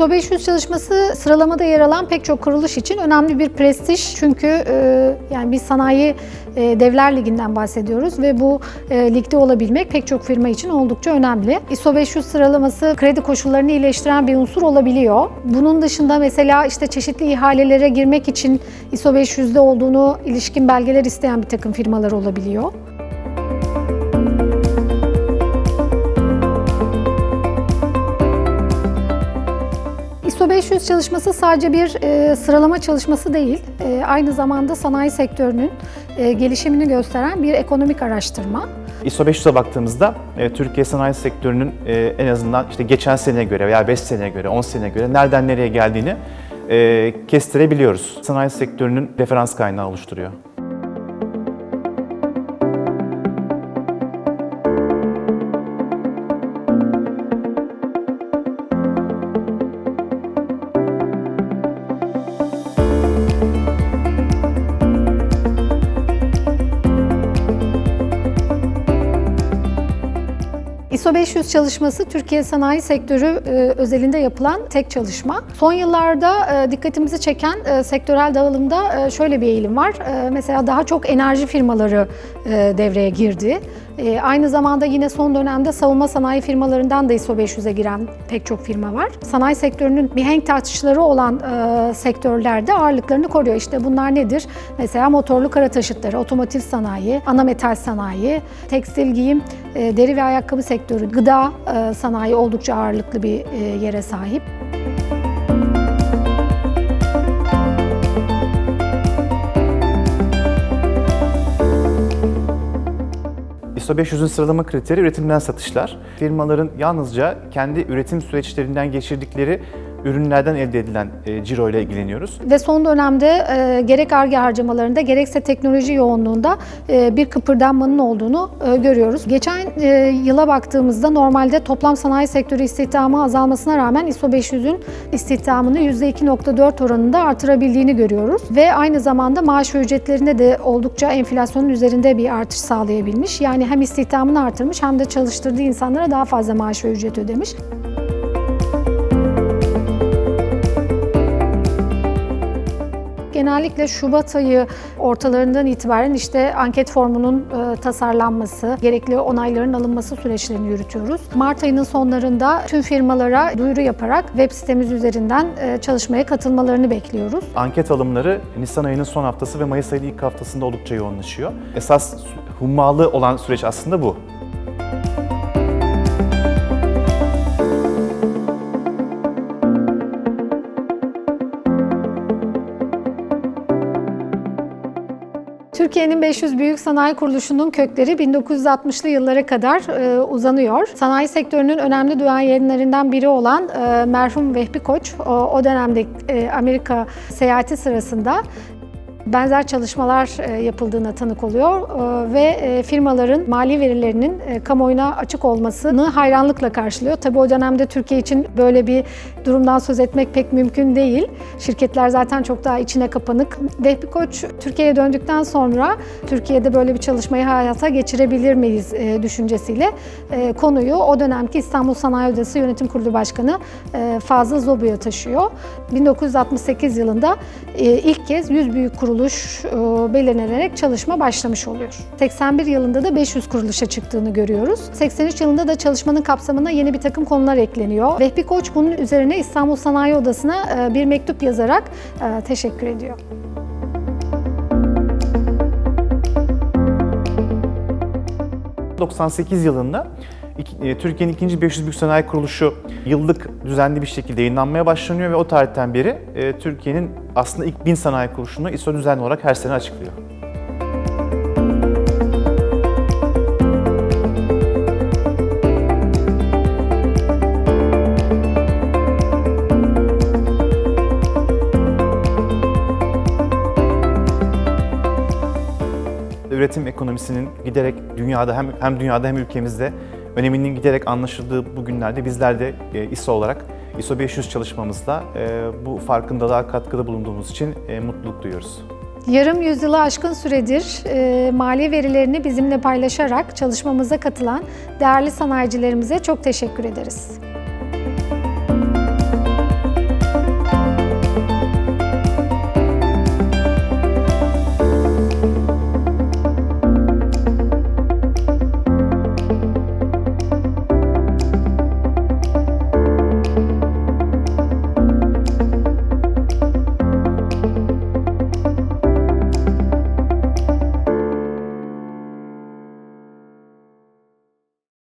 ISO 500 çalışması sıralamada yer alan pek çok kuruluş için önemli bir prestij. Çünkü e, yani biz sanayi e, devler liginden bahsediyoruz ve bu e, ligde olabilmek pek çok firma için oldukça önemli. ISO 500 sıralaması kredi koşullarını iyileştiren bir unsur olabiliyor. Bunun dışında mesela işte çeşitli ihalelere girmek için ISO 500'de olduğunu ilişkin belgeler isteyen bir takım firmalar olabiliyor. 500 çalışması sadece bir e, sıralama çalışması değil, e, aynı zamanda sanayi sektörünün e, gelişimini gösteren bir ekonomik araştırma. ISO 500'e baktığımızda e, Türkiye sanayi sektörünün e, en azından işte geçen seneye göre veya 5 seneye göre, 10 seneye göre nereden nereye geldiğini e, kestirebiliyoruz. Sanayi sektörünün referans kaynağı oluşturuyor. ISO 500 çalışması Türkiye sanayi sektörü e, özelinde yapılan tek çalışma. Son yıllarda e, dikkatimizi çeken e, sektörel dağılımda şöyle bir eğilim var. Mesela daha çok enerji firmaları devreye girdi. Aynı zamanda yine son dönemde savunma sanayi firmalarından da ISO 500'e giren pek çok firma var. Sanayi sektörünün mihenk taşları olan sektörlerde ağırlıklarını koruyor. İşte bunlar nedir? Mesela motorlu kara taşıtları, otomotiv sanayi, ana metal sanayi, tekstil giyim, deri ve ayakkabı sektörü, gıda e, sanayi oldukça ağırlıklı bir e, yere sahip. ISO 500'ün sıralama kriteri üretimden satışlar. Firmaların yalnızca kendi üretim süreçlerinden geçirdikleri ürünlerden elde edilen e, ciro ile ilgileniyoruz. Ve son dönemde e, gerek ARGE harcamalarında gerekse teknoloji yoğunluğunda e, bir kıpırdanmanın olduğunu e, görüyoruz. Geçen e, yıla baktığımızda normalde toplam sanayi sektörü istihdamı azalmasına rağmen ISO 500'ün istihdamını %2.4 oranında artırabildiğini görüyoruz. Ve aynı zamanda maaş ve ücretlerinde de oldukça enflasyonun üzerinde bir artış sağlayabilmiş. Yani hem istihdamını artırmış hem de çalıştırdığı insanlara daha fazla maaş ve ücret ödemiş. Genellikle Şubat ayı ortalarından itibaren işte anket formunun e, tasarlanması, gerekli onayların alınması süreçlerini yürütüyoruz. Mart ayının sonlarında tüm firmalara duyuru yaparak web sitemiz üzerinden e, çalışmaya katılmalarını bekliyoruz. Anket alımları Nisan ayının son haftası ve Mayıs ayının ilk haftasında oldukça yoğunlaşıyor. Esas hummalı olan süreç aslında bu. Türkiye'nin 500 büyük sanayi kuruluşunun kökleri 1960'lı yıllara kadar e, uzanıyor. Sanayi sektörünün önemli duayenlerinden biri olan e, merhum Vehbi Koç, o, o dönemde e, Amerika seyahati sırasında benzer çalışmalar e, yapıldığına tanık oluyor e, ve e, firmaların mali verilerinin kamuoyuna açık olmasını hayranlıkla karşılıyor. Tabii o dönemde Türkiye için böyle bir durumdan söz etmek pek mümkün değil. Şirketler zaten çok daha içine kapanık. Vehbi Koç Türkiye'ye döndükten sonra Türkiye'de böyle bir çalışmayı hayata geçirebilir miyiz düşüncesiyle konuyu o dönemki İstanbul Sanayi Odası Yönetim Kurulu Başkanı Fazıl Zobu'ya taşıyor. 1968 yılında ilk kez 100 büyük kuruluş e, belirlenerek çalışma başlamış oluyor. 81 yılında da 500 kuruluşa çıktığını görüyoruz. 83 yılında da çalışmanın kapsamına yeni bir takım konular ekleniyor. Vehbi Koç bunun üzerine İstanbul Sanayi Odası'na e, bir mektup yazarak e, teşekkür ediyor. Hı. 98 yılında Türkiye'nin ikinci 500 büyük sanayi kuruluşu yıllık düzenli bir şekilde yayınlanmaya başlanıyor ve o tarihten beri e, Türkiye'nin aslında ilk 1000 sanayi kuruluşunu ISO düzenli olarak her sene açıklıyor. Üretim ekonomisinin giderek dünyada hem hem dünyada hem ülkemizde öneminin giderek anlaşıldığı bu günlerde bizler de e, ISO olarak ISO 500 çalışmamızda e, bu farkındalığa katkıda bulunduğumuz için e, mutluluk duyuyoruz. Yarım yüzyılı aşkın süredir e, mali verilerini bizimle paylaşarak çalışmamıza katılan değerli sanayicilerimize çok teşekkür ederiz.